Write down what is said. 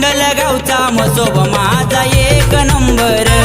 मांडल्या गावचा मसोब माझा एक नंबर.